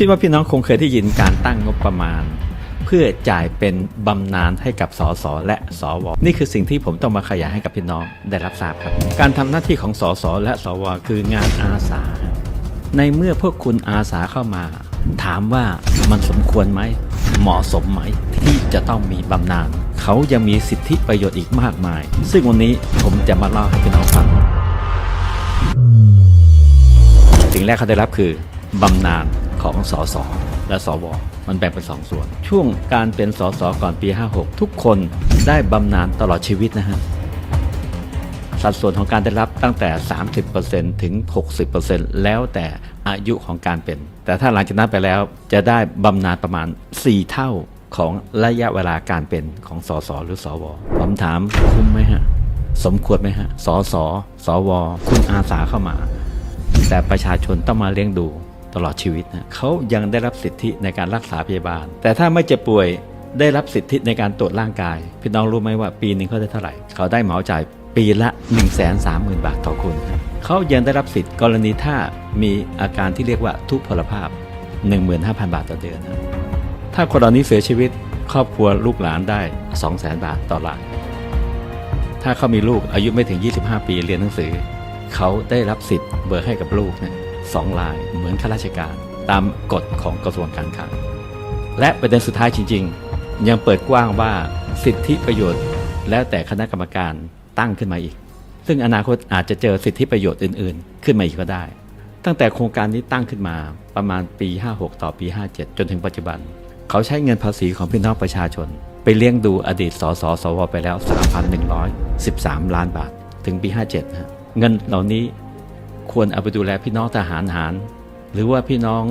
คิดว่าพี่น้องคงเคยได้ยินการตั้งงบประมาณ เพื่อจ่ายเป็นบำนาญให้กับสสและสวนี่คือสิ่งที่ผมต้องมาขยายให้กับพี่น้องได้รับทราบครับ การทำหน้าที่ของสสและสวคืองานอาสา ในเมื่อพวกคุณอาสาเข้ามา ถามว่ามันสมควรไหม เหมาะสมไหม ที่จะต้องมีบำนาญเขายังมีสิทธิประโยชน์อีกมากมาย ซึ่งวันนี้ผมจะมาเล่าให้พี่น้องฟังสิ่งแรกเขาได้รับคือบำนาญ ของสสและสวมันแบ่งเป็นสองส่วน ช่วงการเป็นสสก่อนปี 56 ทุกคนได้บำนาญตลอดชีวิตนะฮะสัดส่วนของการได้รับตั้งแต่ 30%ถึง 60%แล้วแต่อายุของการเป็น แต่ถ้าหลังจากนั้นไปแล้วจะได้บำนาญประมาณ 4 เท่าของระยะเวลาการเป็นของสสหรือสวผมถามคุ้มไหมฮะ สมควรไหมฮะสสสว คุณอาสาเข้ามา แต่ประชาชนต้องมาเลี้ยงดู ตลอดชีวิตนะเขายังได้รับสิทธิในการรักษาพยาบาล แต่ถ้าไม่เจ็บป่วยได้รับสิทธิในการตรวจร่างกาย พี่น้องรู้ไหมว่าปีหนึ่งเขาได้เท่าไหร่ เขาได้เหมาจ่ายปีละ 1 3 0 0 0 0 บาทต่อคนเขายังได้รับสิทธิ์กรณีถ้ามีอาการที่เรียกว่าทุพพลภาพ 15,000 บาทต่อเดือน ถ้าคนเหล่านี้เสียชีวิตครอบครัวลูกหลานได้ 200,000 บาทต่อหลานถ้าเขามีลูกอายุไม่ถึง 25 ปีเรียนหนังสือ เขาได้รับสิทธิ์เบิกให้กับลูกนะ 2 ลายเหมือนข้าราชการตามกฎของกระทรวงการคลัง และประเด็นสุดท้ายจริง ๆ ยังเปิดกว้างว่าสิทธิประโยชน์ แล้วแต่คณะกรรมการตั้งขึ้นมาอีก ซึ่งอนาคตอาจจะเจอสิทธิประโยชน์อื่น ๆ ขึ้นมาอีกก็ได้ ตั้งแต่โครงการนี้ตั้งขึ้นมาประมาณปี 56 ต่อปี 57 จนถึงปัจจุบัน เขาใช้เงินภาษีของพี่น้องประชาชน ไปเลี้ยงดูอดีตสสสวไปแล้ว 3,113 ล้านบาท ถึงปี 57 เงินเหล่านี้ ควรเอาไปดูแลพี่น้องทหารหาร หรือว่าพี่น้อง